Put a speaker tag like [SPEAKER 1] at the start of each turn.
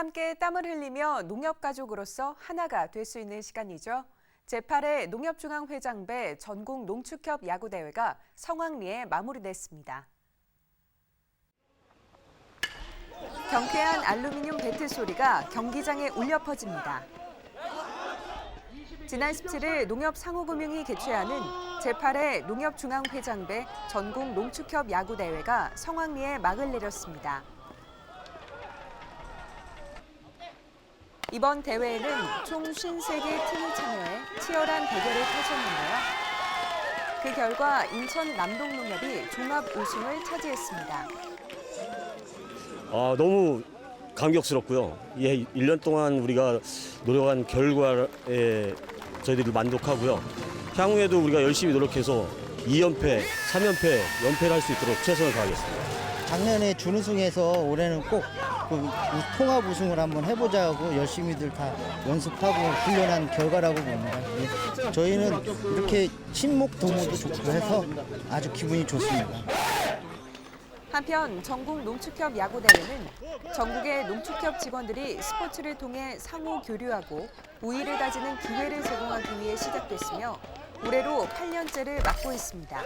[SPEAKER 1] 함께 땀을 흘리며 농협 가족으로서 하나가 될 수 있는 시간이죠. 제8회 농협중앙회장배 전국 농축협 야구대회가 성황리에 마무리됐습니다. 경쾌한 알루미늄 배트 소리가 경기장에 울려 퍼집니다. 지난 17일 농협 상호금융이 개최하는 제8회 농협중앙회장배 전국 농축협 야구대회가 성황리에 막을 내렸습니다. 이번 대회에는 총 53개 팀이 참여해 치열한 대결을 펼쳤는데요. 그 결과 인천 남동농협이 종합 우승을 차지했습니다.
[SPEAKER 2] 아, 너무 감격스럽고요. 예, 1년 동안 우리가 노력한 결과에 저희들이 만족하고요. 향후에도 우리가 열심히 노력해서 2연패, 3연패, 연패를 할 수 있도록 최선을 다하겠습니다.
[SPEAKER 3] 작년에 준우승해서 올해는 꼭그 우- 통합 우승을 한번 해보자고 열심히들 다 연습하고 훈련한 결과라고 봅니다. 예. 저희는 이렇게 친목 도모도 좋고 해서 아주 기분이 좋습니다.
[SPEAKER 1] 한편 전국 농축협 야구대회는 전국의 농축협 직원들이 스포츠를 통해 상호 교류하고 우위를 다지는 기회를 제공하기 위해 시작됐으며 올해로 8년째를 맞고 있습니다.